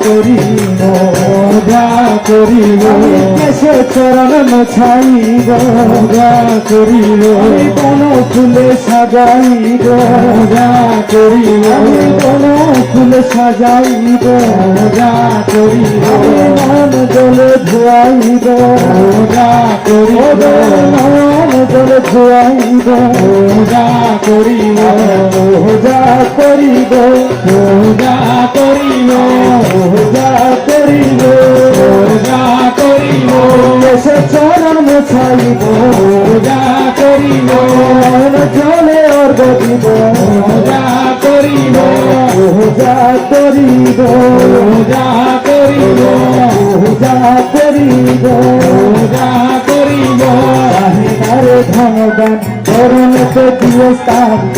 করিব পূজা করিব কেশে চরণ মোছাইব পূজা করিব কোন ফুলে সাজাইব পূজা করিব কোন ফুলে সাজাইব পূজা করিব মন জলে ধুয়াইব পূজা করিব মন জলে ধুয়াইব পূজা করিব পূজা করিব পূজা করিব পূজা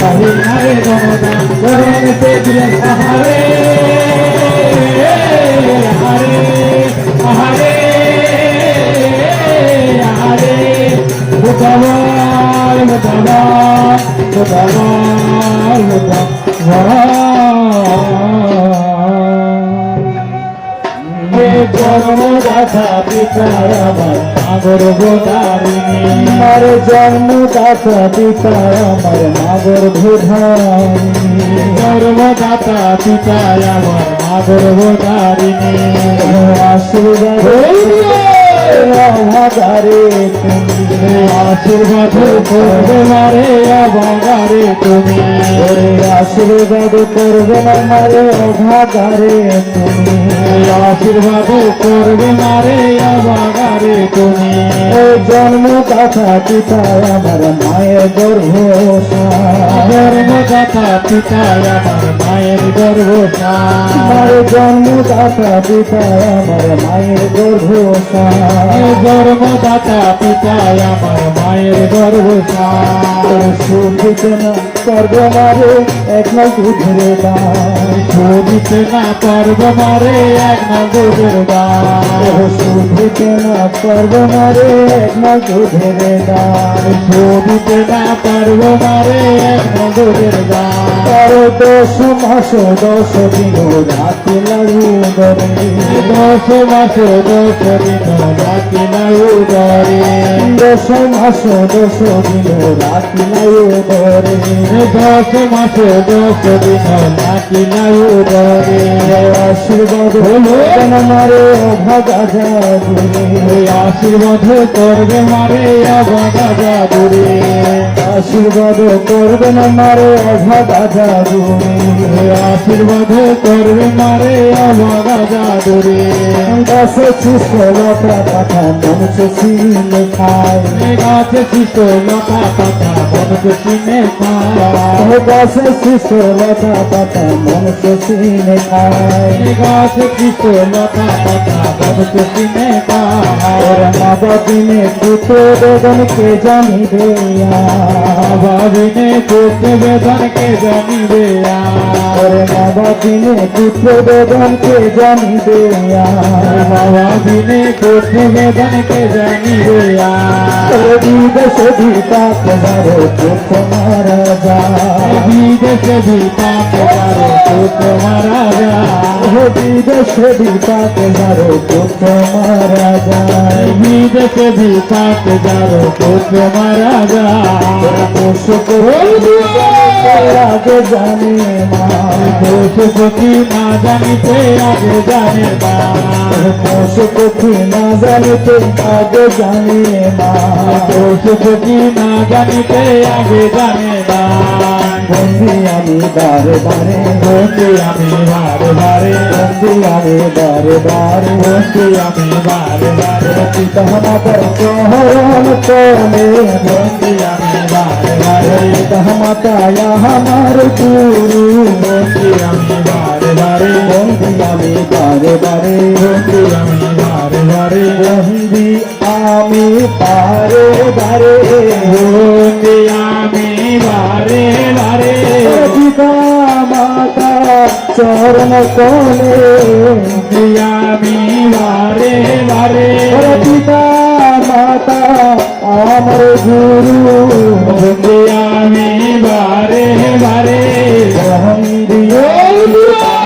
আহিনারে ধনদান করণতে দিয়ে আহারে আহারে আহারে আহারে মুতাবাল মুতাবাল মুতাবাল মুতাবাল এ জন্মদাতা পিতা আমার আগর ভোটারিণী আমার জন্মদাতা পিতা আমার আগর ভোটারিণী জন্মদাতা পিতা আমার আগর ভোটারিণী আশীর্বাদ অভাগারে তুমি আশীর্বাদ করবে মারে অভাগারে তুমি। আশীর্বাদ করবে না মারে অভাগারে তুমি। আশীর্বাদ করবে মারে অভাগারে তুমি। জন্মদাতা পিতা আমার মায়ের গর্ভ জন্মদাতা পিতা আমার মায়ের গর্ভ আমার জন্মদাতা পিতা আমার মায়ের গর্ভ জন্মদাতা পিতা আমার মায়ের গর্ভ সুখ না পর্ব মারে এক দুধের দান শুনতে না পর্ব মারে এক না দুধের দান শুনতে না পর্ব মারে এক না দুধের দান শুনতে না পর্ব মারে এক না দুধের দান তার দশ মাস দশ দিন রাত লাগু ধরে। দশ মাস দশ দিন রাত লাগু ধরে। দশ মাস দশ দিন রাখি নাই উদরে দশ মাস দশ দিন রাখি নাই ধরে আশীর্বাদ হলো কেন মারে অভাগা যাদুরে আশীর্বাদ করবে মারে অভাগা যাদুরে আশীর্বাদ করবে না মারে অভাগা যাদুরে আশীর্বাদ করবে মারে অভাগা যাদুরে গাছে শিষ্ট লতা পাতা মনুষ্য চিনে খায়। গাছে শিষ্ট লতা মনুষ্য চিনে খায় গাছে শিষ্ট লতা পাতা মনুষ্য চিনে খায় গাছে শিষ্ট লতা পাতা মনুষ্য চিনে খায় বাদিনে পুত্র বেদন কে জানিবে বাদিনে পুত্র বেদন কে জানিবে ওরে বাবা দিনে পুত্র বেদন কে জানিবে বাবা দিনে পুত্র বেদন কে জানিবে বিদেশ ভিতা তোমার পুত্র মারা যায় বিদেশ ভিতা তোমার পুত্র মারা যায় বিদেশ ভিতা তোমার পুত্র মারা যায় বিদেশ ভিতা তোমার পুত্র মারা যায় পোষক আগে জানে মা না জানিতে আগে জানে মা। না জানিতে আগে জানে মা। না জানিতে আগে জানে বন্দি আমি বারে বারে বন্দি আমি বারে বারে। বন্দি আমি বারে বারে বন্দি আমি বারে বারে। পিতা মাতার চরণ তোলে বন্দি আমি বারে বারে। পিতা মাতা আমার গুরু বন্দি আমি বারে বারে বন্দি আমি বারে বারে বন্দি আমি বারে বারে বন্দি আমি বারে বারে বন্দি আমি বারে বারে মাতা চরণ কোলে আমি বারে বারে পিতা মাতা আমার গুরু বন্দে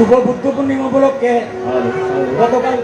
শুভ বুদ্ধ পূর্ণিমা উপলক্ষে গতকালকে